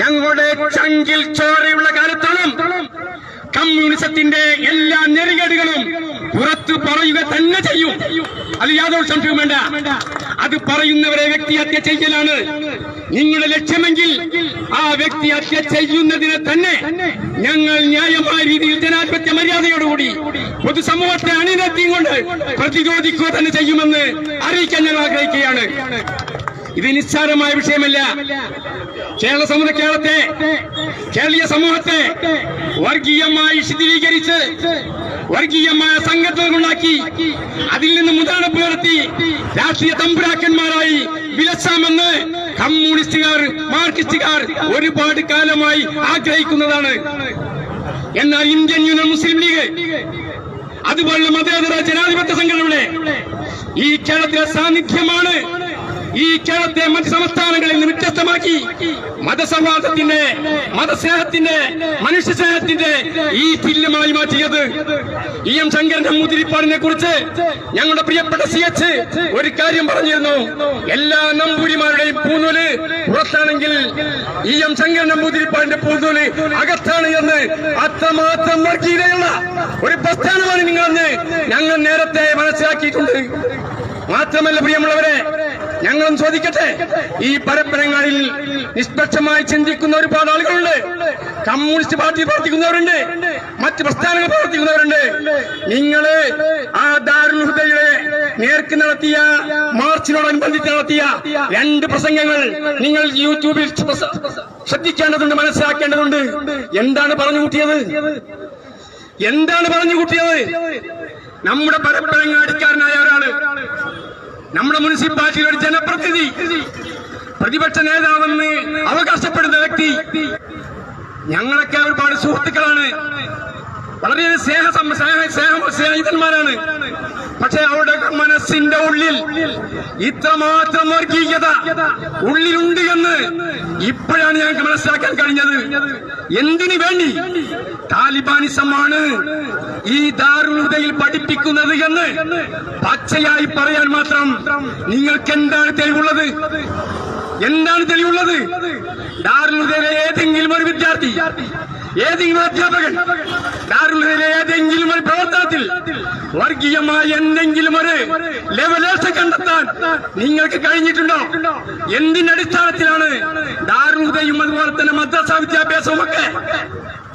ഞങ്ങളുടെ ചങ്കിൽ ചോരയുള്ള കാലത്തോളം കമ്മ്യൂണിസത്തിന്റെ എല്ലാ നെറികേടുകളും പുറത്തു പറയുക തന്നെ ചെയ്യും. അത് യാതൊരു സംശയവും വേണ്ട. അത് പറയുന്നവരെ വ്യക്തിഹത്യ ചെയ്യലാണ്. നിങ്ങളുടെ ലക്ഷ്യമെങ്കിൽ ആ വ്യക്തി വ്യക്തിഹത്യ ചെയ്യുന്നതിനെ തന്നെ ഞങ്ങൾ ന്യായമായ രീതിയിൽ ജനാധിപത്യ മര്യാദയോടുകൂടി പൊതുസമൂഹത്തെ അണിനിരത്തിയും കൊണ്ട് പ്രതിരോധിക്കുക തന്നെ ചെയ്യുമെന്ന് അറിയിക്കാൻ ഞാൻ ആഗ്രഹിക്കുകയാണ്. ഇത് നിസ്സാരമായ വിഷയമല്ല. കേരള സമുദ കേരളത്തെ കേരളീയ സമൂഹത്തെ വർഗീയമായി ശിഥിലീകരിച്ച് വർഗീയമായ സംഘടനകളുണ്ടാക്കി അതിൽ നിന്ന് മുതലെടുപ്പ് നടത്തി രാഷ്ട്രീയ തമ്പുരാക്കന്മാരായി വിലസാമെന്ന് കമ്മ്യൂണിസ്റ്റുകാർ മാർക്സിസ്റ്റുകാർ ഒരുപാട് കാലമായി ആഗ്രഹിക്കുന്നതാണ്. എന്നാൽ ഇന്ത്യൻ യൂണിയൻ മുസ്ലിം ലീഗ് അതുപോലുള്ള മതേതര ജനാധിപത്യ സംഘടനകളുടെ ഈ കേരളത്തിലെ സാന്നിധ്യമാണ് ഈ കേരളത്തെ മറ്റ് സംസ്ഥാനങ്ങളിൽ നിന്ന് വ്യത്യസ്തമാക്കി മതസൗഹാർദ്ദത്തിന്റെ മതസ്നേഹത്തിന്റെ മനുഷ്യസ്നേഹത്തിന്റെ ഈ തുല്യമായി മാറ്റിയത് ഇ എം ശങ്കരന്റെ മുതിരിപ്പാടിനെ കുറിച്ച് ഞങ്ങളുടെ പ്രിയപ്പെട്ട സി എച്ച് ഒരു കാര്യം പറഞ്ഞിരുന്നു. എല്ലാ നമ്പൂരിമാരുടെയും പൂനൂൽ പുറത്താണെങ്കിൽ ഇ എം ശങ്കരന്റെ മുതിരിപ്പാടിന്റെ പൂന്തോൽ അകത്താണ് എന്ന് അത്രമാത്രം വർഗീയതയുള്ള ഒരു പ്രസ്ഥാനമാണ് നിങ്ങളെന്ന് ഞങ്ങൾ നേരത്തെ മനസ്സിലാക്കിയിട്ടുണ്ട്. മാത്രമല്ല പ്രിയമുള്ളവരെ ഞങ്ങളും ചോദിക്കട്ടെ? ഈ പരമ്പരങ്ങളിൽ നിഷ്പക്ഷമായി ചിന്തിക്കുന്ന ഒരുപാട് ആളുകളുണ്ട്. കമ്മ്യൂണിസ്റ്റ് പാർട്ടി പ്രവർത്തിക്കുന്നവരുണ്ട്. മറ്റ് പ്രസ്ഥാനങ്ങൾ പ്രവർത്തിക്കുന്നവരുണ്ട്. നിങ്ങൾ ആ ദാരുഹൃദയെ നേർക്ക് നടത്തിയ മാർച്ചിനോടനുബന്ധിച്ച് നടത്തിയ രണ്ട് പ്രസംഗങ്ങൾ നിങ്ങൾ യൂട്യൂബിൽ ശ്രദ്ധിക്കേണ്ടതുണ്ട് മനസ്സിലാക്കേണ്ടതുണ്ട്. എന്താണ് പറഞ്ഞു കൂട്ടിയത്? എന്താണ് പറഞ്ഞു കൂട്ടിയത്? നമ്മുടെ പരപ്പനങ്ങാടിക്കാരനായ ഒരാൾ നമ്മുടെ മുനിസിപ്പാലിറ്റിയിലെ ഒരു ജനപ്രതിനിധി പ്രതിപക്ഷ നേതാവെന്ന് അവകാശപ്പെടുന്ന വ്യക്തി. ഞങ്ങളൊക്കെ ഒരുപാട് സുഹൃത്തുക്കളാണ്. വളരെ സ്നേഹ സ്നേഹ സ്നേഹിതന്മാരാണ്. പക്ഷെ അവരുടെ മനസ്സിന്റെ ഉള്ളിൽ ഇത്രമാത്രം വർഗീയത ഉള്ളിലുണ്ട് എന്ന് ഇപ്പോഴാണ് ഞങ്ങൾക്ക് മനസ്സിലാക്കാൻ കഴിഞ്ഞത്. എന്തിനു വേണ്ടി? താലിബാനിസമാണ് ഈ ദാരുണതയിൽ പഠിപ്പിക്കുന്നത് എന്ന് പച്ചയായി പറയാൻ മാത്രം നിങ്ങൾക്ക് എന്താണ് തെളിവുള്ളത്? എന്താണ് തെളിവുള്ളത്? ദാരുണതയിലെ ഏതെങ്കിലും ഒരു വിദ്യാർത്ഥി ഏതെങ്കിലും അധ്യാപകൻ ദാരുണതയിലെ ഏതെങ്കിലും ഒരു പ്രവർത്തനത്തിൽ വർഗീയമായ എന്തെങ്കിലും ഒരു ലെവലേഴ്സ് കണ്ടെത്താൻ നിങ്ങൾക്ക് കഴിഞ്ഞിട്ടുണ്ടോ? എന്തിന്റെ അടിസ്ഥാനത്തിലാണ് ദാരുണതയും അതുപോലെ തന്നെ മദ്രസ വിദ്യാഭ്യാസവും ഒക്കെ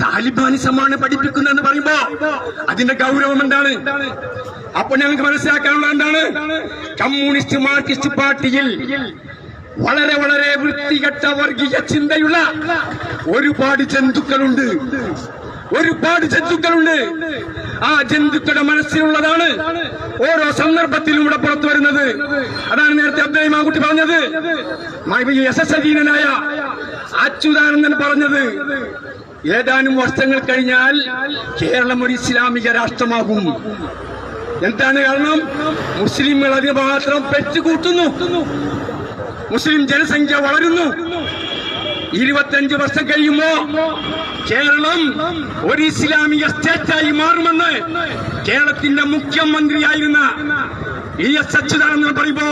താലിബാനിസമാണ് പഠിപ്പിക്കുന്നതെന്ന് പറയുമ്പോ അതിന്റെ ഗൗരവം എന്താണ്? അപ്പൊ ഞങ്ങൾക്ക് മനസ്സിലാക്കാനുള്ള എന്താണ്? കമ്മ്യൂണിസ്റ്റ് മാർക്സിസ്റ്റ് പാർട്ടിയിൽ വളരെ വളരെ വൃത്തികെട്ട വർഗീയ ചിന്തയുള്ള ഒരുപാട് ജന്തുക്കളുണ്ട്. ഒരുപാട് ജന്തുക്കളുണ്ട്. ആ ജന്തുക്കളുടെ മനസ്സിലുള്ളതാണ് ഓരോ സന്ദർഭത്തിലും ഇവിടെ പുറത്തു വരുന്നത്. അതാണ് നേരത്തെ അബ്ദുൽ മാകുട്ടി പറഞ്ഞത്. അധീനനായ അച്യുതാനന്ദൻ പറഞ്ഞത് ഏതാനും വർഷങ്ങൾ കഴിഞ്ഞാൽ കേരളം ഒരു ഇസ്ലാമിക രാഷ്ട്രമാകും. എന്താണ് കാരണം? മുസ്ലിങ്ങൾ അതിന് മാത്രം പെറ്റുകൂട്ടുന്നു. മുസ്ലിം ജനസംഖ്യ വളരുന്നു. ഇരുപത്തിയഞ്ച് വർഷം കഴിയുമ്പോ കേരളം ഒരു ഇസ്ലാമിക സ്റ്റേറ്റായി മാറുമെന്ന് കേരളത്തിന്റെ മുഖ്യമന്ത്രിയായിരുന്ന ഇ എസ് അച്യുതാനന്ദൻ പറയുമ്പോ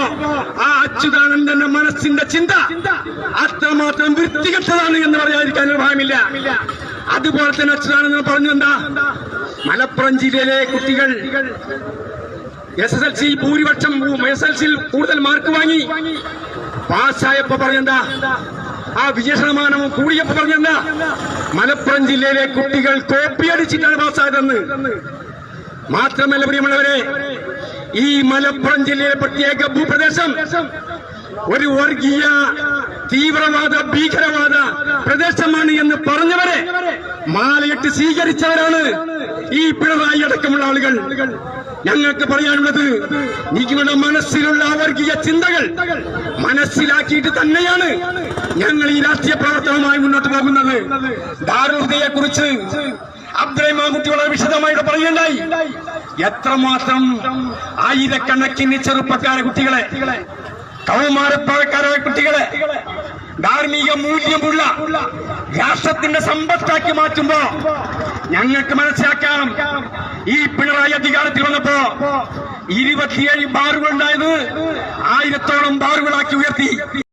ആ അച്യുതാനന്ദന്റെ മനസ്സിന്റെ ചിന്ത അത്രമാത്രം വൃത്തികെട്ടതാണ് എന്ന് പറയാതിരിക്കാൻ ഭാഗമില്ല. അതുപോലെ തന്നെ അച്യുതാനന്ദൻ പറഞ്ഞു എന്താ? മലപ്പുറം ജില്ലയിലെ കുട്ടികൾ എസ് എസ് എൽ സി ഭൂരിപക്ഷം എസ് എൽ സിയിൽ കൂടുതൽ മാർക്ക് വാങ്ങി. പാസ്സായപ്പോ പറഞ്ഞെന്താ? ആ വിജയ ശതമാനം കൂടിയപ്പോ പറഞ്ഞെന്താ? മലപ്പുറം ജില്ലയിലെ കുട്ടികൾ കോപ്പിയടിച്ചിട്ടാണ് പാസ്സായതെന്ന്. മാത്രമല്ല പ്രിയമുള്ളവരെ ഈ മലപ്പുറം ജില്ലയിലെ പ്രത്യേക ഭൂപ്രദേശം ഒരു വർഗീയ തീവ്രവാദ ഭീകരവാദ പ്രദേശമാണ് എന്ന് പറഞ്ഞവരെ മാലയിട്ട് സ്വീകരിച്ചവരാണ്. ഈ പിണറായി അടക്കമുള്ള ആളുകൾ ഞങ്ങൾക്ക് പറയാനുള്ളത് നിങ്ങളുടെ മനസ്സിലുള്ള അവർഗീയ വർഗീയ ചിന്തകൾ മനസ്സിലാക്കിയിട്ട് തന്നെയാണ് ഞങ്ങൾ ഈ രാഷ്ട്രീയ പ്രവർത്തനവുമായി മുന്നോട്ട് പോകുന്നത്. ദാരുഹൃദയെ കുറിച്ച് അബ്ദുറഹ്മാൻകുട്ടി വളരെ വിശദമായിട്ട് പറയുകയുണ്ടായി. എത്രമാത്രം ആയിരക്കണക്കിന് ചെറുപ്പക്കാരെ കുട്ടികളെ കൗമാരപ്പഴക്കാരായ കുട്ടികളെ ധാർമ്മിക മൂല്യമുള്ള രാഷ്ട്രത്തിന്റെ സമ്പത്താക്കി മാറ്റുമ്പോ ഞങ്ങൾക്ക് മനസ്സിലാക്കാം. ഈ പിണറായി അധികാരത്തിൽ വന്നപ്പോ ഇരുപത്തിയേഴ് ബാറുകൾ ഉണ്ടായത് ആയിരത്തോളം ബാറുകളാക്കി ഉയർത്തി.